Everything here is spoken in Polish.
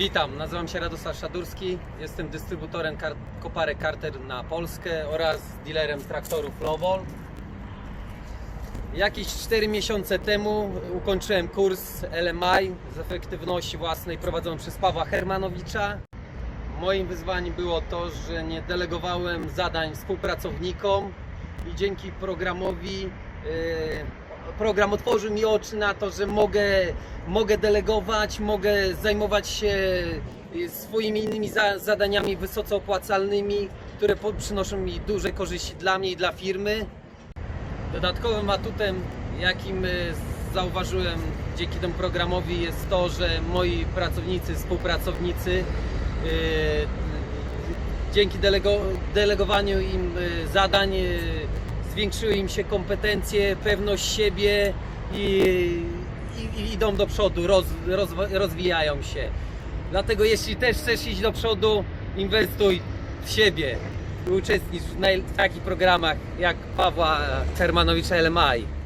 Witam, nazywam się Radosław Szadurski, jestem dystrybutorem kar- koparek Carter na Polskę oraz dealerem traktorów Lowol. Jakieś 4 miesiące temu ukończyłem kurs LMI z efektywności własnej prowadzony przez Pawła Hermanowicza. Moim wyzwaniem było to, że nie delegowałem zadań współpracownikom i dzięki programowi yy, program otworzył mi oczy na to, że mogę, mogę delegować, mogę zajmować się yy, swoimi innymi za, zadaniami wysoce opłacalnymi, które przynoszą mi duże korzyści dla mnie i dla firmy. Dodatkowym atutem, jakim y, zauważyłem dzięki temu programowi, jest to, że moi pracownicy, współpracownicy, y, dzięki delego, delegowaniu im y, zadań, y, zwiększyły im się kompetencje, pewność siebie i, i, i idą do przodu, roz, roz, rozwijają się. Dlatego jeśli też chcesz iść do przodu, inwestuj w siebie. Uczestnicz w, takich programach jak Pawła Hermanowicza LMI.